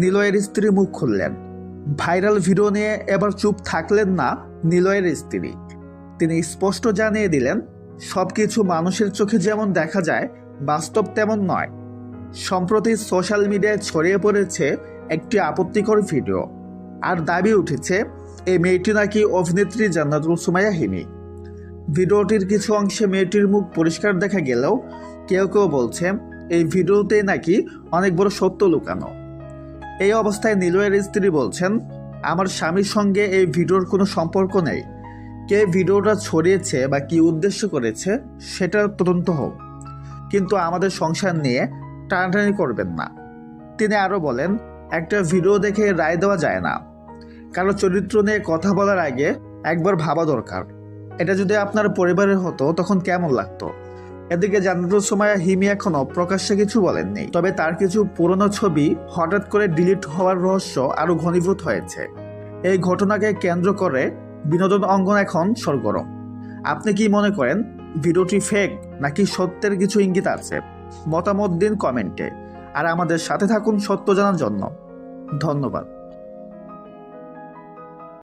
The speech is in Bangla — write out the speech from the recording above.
নিলয়ের স্ত্রী মুখ খুললেন। ভাইরাল ভিডিও নিয়ে এবার চুপ থাকলেন না নিলয়ের স্ত্রী। তিনি স্পষ্ট জানিয়ে দিলেন সব কিছু মানুষের চোখে যেমন দেখা যায়, বাস্তব তেমন নয়। সম্প্রতি সোশ্যাল মিডিয়ায় ছড়িয়ে পড়েছে একটি আপত্তিকর ভিডিও। আর দাবি উঠেছে, এই মেয়েটি নাকি অভিনেত্রী জান্নাতুল সুমাইয়া হিমি। ভিডিওটির কিছু অংশে মেয়েটির মুখ পরিষ্কার দেখা গেলেও কেউ কেউ বলছে, এই ভিডিওতে নাকি অনেক বড় সত্য লুকানো। এই অবস্থায় নীলয়ের স্ত্রী বলছেন, আমার স্বামীর সঙ্গে এই ভিডিওর কোনো সম্পর্ক নেই। কে ভিডিওটা ছড়িয়েছে বা কি উদ্দেশ্য করেছে সেটার তদন্ত হোক। কিন্তু আমাদের সংসার নিয়ে টানাটানি করবেন না। তিনি আরও বলেন, একটা ভিডিও দেখে রায় দেওয়া যায় না। কারও চরিত্র নিয়ে কথা বলার আগে একবার ভাবা দরকার। এটা যদি আপনার পরিবারের হতো, তখন কেমন লাগতো? এদিকে জান্নাতুল সুমাইয়া হিমি এখনও প্রকাশ্যে কিছু বলেননি। তবে তার কিছু পুরনো ছবি হঠাৎ করে ডিলিট হওয়ার রহস্য আরও ঘনীভূত হয়েছে। এই ঘটনাকে কেন্দ্র করে বিনোদন অঙ্গন এখন সরগরম। আপনি কি মনে করেন, ভিডিওটি ফেক নাকি সত্যের কিছু ইঙ্গিত আছে? মতামত দিন কমেন্টে। আর আমাদের সাথে থাকুন সত্য জানার জন্য। ধন্যবাদ।